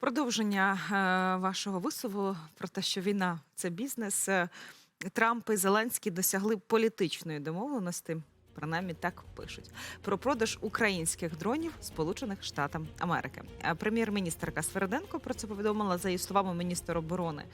Продовження е, вашого висову про те, що війна це бізнес. Е, Трамп і Зеленський досягли політичної домовленості. Принаймні так пишуть про продаж українських дронів Сполучених Штатів Америки. Е, Прем'єр-міністрка Свериденко про це повідомила за її словами міністр оборони.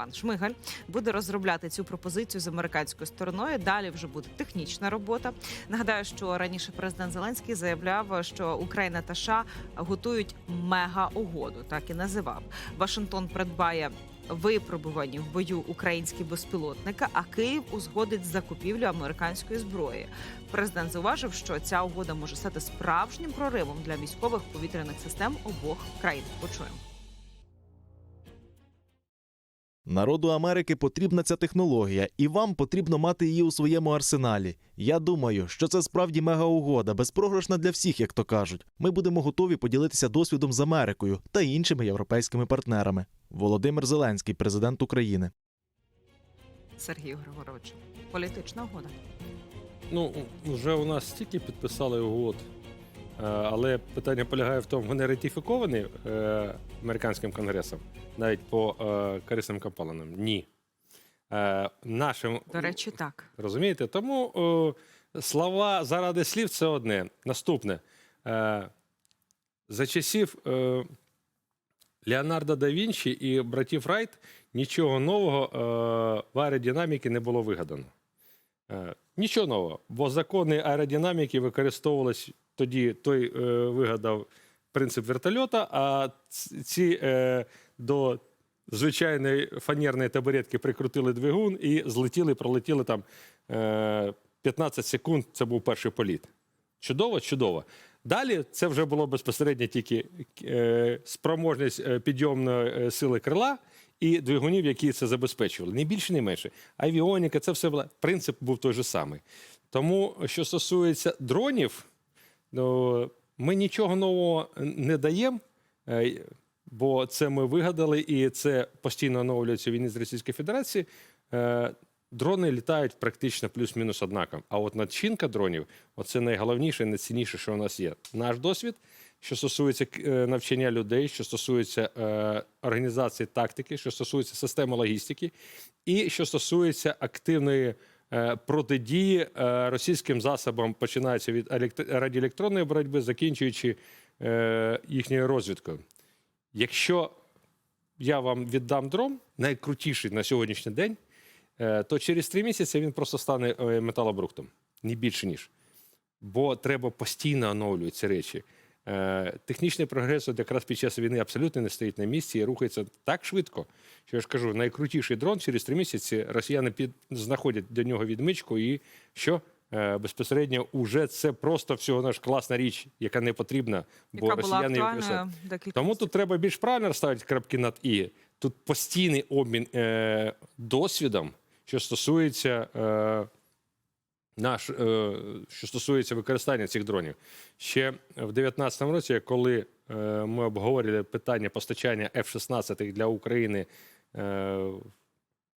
Пан Шмигаль буде розробляти цю пропозицію з американською стороною. Далі вже буде технічна робота. Нагадаю, що раніше президент Зеленський заявляв, що Україна та США готують мега-угоду, так і називав. Вашингтон придбає випробувані в бою українські безпілотники, а Київ узгодить закупівлю американської зброї. Президент зауважив, що ця угода може стати справжнім проривом для військових повітряних систем обох країн. Почуємо. Народу Америки потрібна ця технологія, і вам потрібно мати її у своєму арсеналі. Я думаю, що це справді мега-угода, безпрограшна для всіх, як то кажуть. Ми будемо готові поділитися досвідом з Америкою та іншими європейськими партнерами. Володимир Зеленський, президент України. Сергію Григоровичу. Політична угода. Ну, вже у нас стільки підписали угод. Е, Але питання полягає в тому, вони ратифіковані е, американським конгресом навіть по е, корисним копалинам? Ні. Нашим, До речі, так. розумієте? Тому слова заради слів це одне. Наступне. Е, за часів е, Леонардо да Вінчі і братів Райт нічого нового е, в аеродинаміки не було вигадано. Е, Нічого нового, бо закони аеродинаміки використовувались тоді, той е, вигадав принцип вертольота, а ці е, до звичайної фанерної табуретки прикрутили двигун і злетіли, пролетіли там е, 15 секунд. Це був перший політ. Чудово, чудово. Далі це вже було безпосередньо тільки е, спроможність е, підйомної е, сили крила і двигунів, які це забезпечували. Не більше, не менше. Авіоніка, це все було. Принцип був той же самий. Тому, що стосується дронів, ми нічого нового не даємо, е, бо це ми вигадали, і це постійно оновлюється війни з Російської Федерації. Е, Дрони літають практично плюс-мінус однаково. А от начинка дронів оце найголовніше і найцінніше, що у нас є. Наш досвід, що стосується е, навчання людей, що стосується організації тактики, що стосується системи логістики, і що стосується активної протидії е, російським засобам, починається від елект- радіоелектронної боротьби, закінчуючи е, їхньою розвідкою. Якщо я вам віддам дрон, найкрутіший на сьогоднішній день, е, то через три місяці він просто стане е, металобрухтом, не більше ніж. Бо треба постійно оновлювати ці речі. Е, Технічний прогрес от якраз під час війни абсолютно не стоїть на місці і рухається так швидко, що я ж кажу, найкрутіший дрон через три місяці росіяни під, знаходять до нього відмичку, і що е, безпосередньо уже це просто всього наш класна річ, яка не потрібна, бо Яка росіяни її використовують. Тому тут треба більш правильно розставити крапки над і. Тут постійний обмін е, досвідом, що стосується е, наш, е, що стосується використання цих дронів. Ще в 2019 році, коли е, ми обговорювали питання постачання F-16 для України е,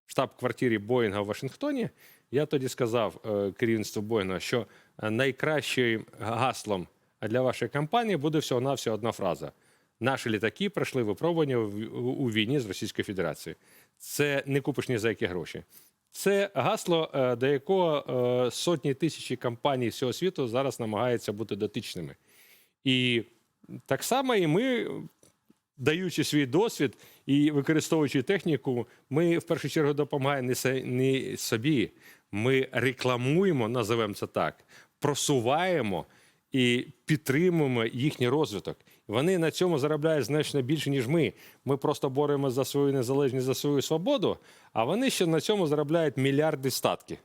в штаб-квартирі Боїнга в Вашингтоні, я тоді сказав керівництву Боїнга, що найкращим гаслом для вашої компанії буде всього-навсього одна фраза. Наші літаки пройшли випробування у війні з Російською Федерацією. Це не купиш ні за які гроші. Це гасло, е, до якого е, сотні тисячі компаній всього світу зараз намагаються бути дотичними. І так само і ми, даючи свій досвід і використовуючи техніку, ми в першу чергу допомагаємо не собі. Ми рекламуємо, називаємо це так, просуваємо і підтримуємо їхній розвиток. Вони на цьому заробляють значно більше, ніж ми. Ми просто боремося за свою незалежність, за свою свободу, а вони ще на цьому заробляють мільярди статки.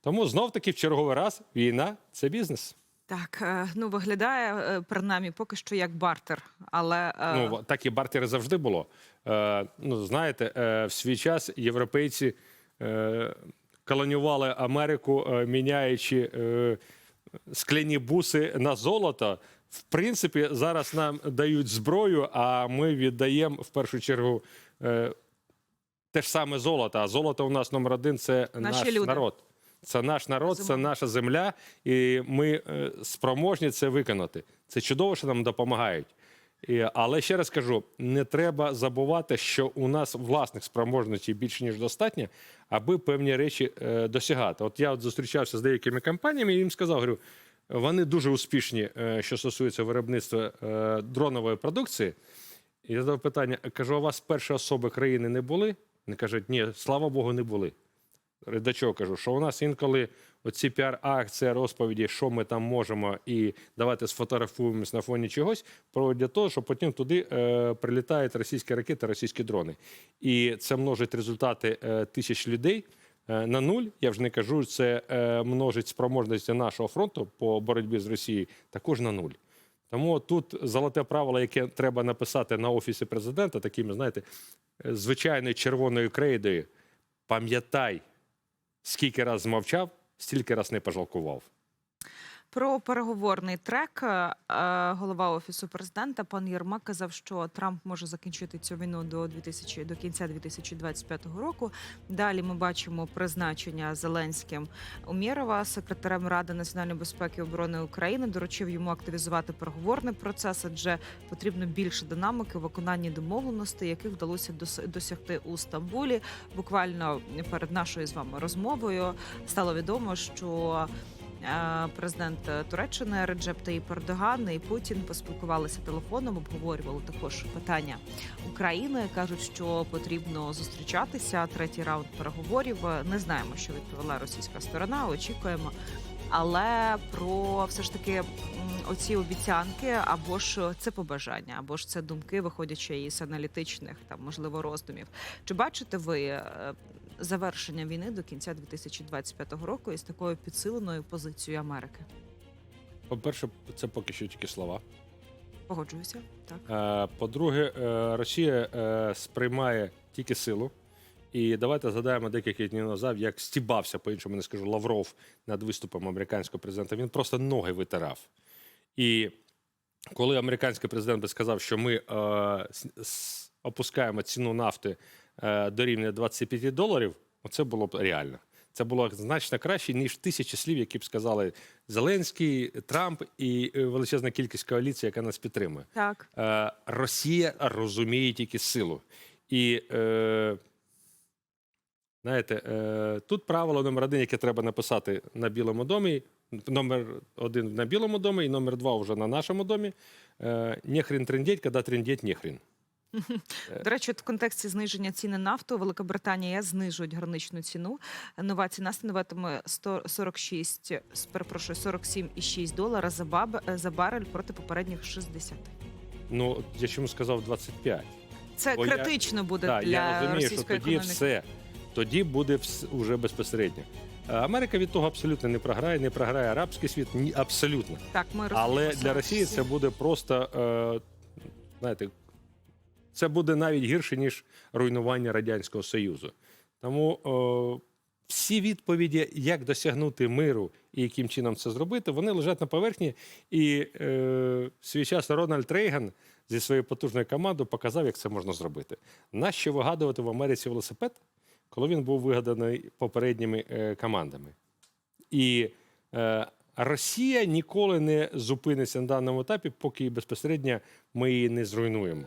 Тому знов таки в черговий раз війна це бізнес. Так, е, ну виглядає е, принаймні поки що як бартер, але е, Ну так і бартери завжди було. Ну знаєте, в свій час європейці колонювали Америку, міняючи скляні буси на золото. В принципі, зараз нам дають зброю, а ми віддаємо в першу чергу е, те ж саме золото. А золото у нас номер один це Наші наш люди. народ. Це наш народ, це наша земля, і ми е, спроможні це виконати. Це чудово, що нам допомагають. І, але ще раз кажу: не треба забувати, що у нас власних спроможностей більше ніж достатньо, аби певні речі е, досягати. От я от зустрічався з деякими компаніями і їм сказав, говорю, вони дуже успішні, е, що стосується виробництва е, дронової продукції. І я задав питання: кажу, у вас перші особи країни не були? Вони кажуть, ні, слава Богу, не були. До чого кажу, що у нас інколи оці піар-акції, розповіді, що ми там можемо, і давайте сфотографуємось на фоні чогось, проводять для того, що потім туди е, прилітають російські ракети, російські дрони. І це множить результати е, тисяч людей. Е, На нуль, я вже не кажу, це е, множить спроможності нашого фронту по боротьбі з Росією також на нуль. Тому тут золоте правило, яке треба написати на офісі президента, такими, знаєте, е, звичайною червоною крейдою. Пам'ятай, скільки раз змовчав, стільки раз не пожалкував. Про переговорний трек е, е, голова офісу президента пан Єрмак казав, що Трамп може закінчити цю війну до 2000, до кінця 2025 року. Далі ми бачимо призначення Зеленським Умєрова, секретарем Ради національної безпеки і оборони України, доручив йому активізувати переговорний процес, адже потрібно більше динамики у виконанні домовленостей, яких вдалося дос- досягти у Стамбулі. Буквально перед нашою з вами розмовою стало відомо, що Президент Туреччини Реджеп Таїп Ердоган і Путін поспілкувалися телефоном, обговорювали також питання України. кажуть, що потрібно зустрічатися. Третій раунд переговорів. Е, Не знаємо, що відповіла російська сторона. Очікуємо. Але про все ж таки оці обіцянки, або ж це побажання, або ж це думки, виходячи із аналітичних там можливо роздумів. Чи бачите ви е, завершення війни до кінця 2025 року із такою підсиленою позицією Америки? По-перше, це поки що тільки слова. Погоджуюся, так. Е, По-друге, е, Росія е, сприймає тільки силу. І давайте згадаємо декілька днів назад, як стібався, по-іншому не скажу, Лавров над виступом американського президента. Він просто ноги витирав. І коли американський президент би сказав, що ми е, опускаємо ціну нафти е, до рівня 25 доларів, оце було б реально. Це було значно краще, ніж тисячі слів, які б сказали Зеленський, Трамп і е, величезна кількість коаліції, яка нас підтримує. Так. Е, Росія розуміє тільки силу. І е, знаєте, е, тут правило номер один, яке треба написати на Білому домі. Номер один на Білому домі і номер два вже на нашому домі. Е, нехрін трендеть, коли трендеть нехрін. До речі, в контексті зниження ціни нафту Великобританія знижують граничну ціну. Нова ціна становитиме 100 46, с- перепрошую, 47,6 долара за, баб, за барель проти попередніх 60. Ну, я чому сказав 25. Це Бо я- критично буде Так, для я розумію, що тоді економіки. все. Тоді буде вс- уже безпосередньо. Е, Америка від того абсолютно не програє, не програє арабський світ, ні, абсолютно. Так, ми Але для Росії це буде просто, е, знаєте, це буде навіть гірше, ніж руйнування Радянського Союзу. Тому е, всі відповіді, як досягнути миру і яким чином це зробити, вони лежать на поверхні. І е, свій час Рональд Рейган зі своєю потужною командою показав, як це можна зробити. Нащо вигадувати в Америці велосипед, коли він був вигаданий попередніми е, командами? І е, Росія ніколи не зупиниться на даному етапі, поки безпосередньо ми її не зруйнуємо.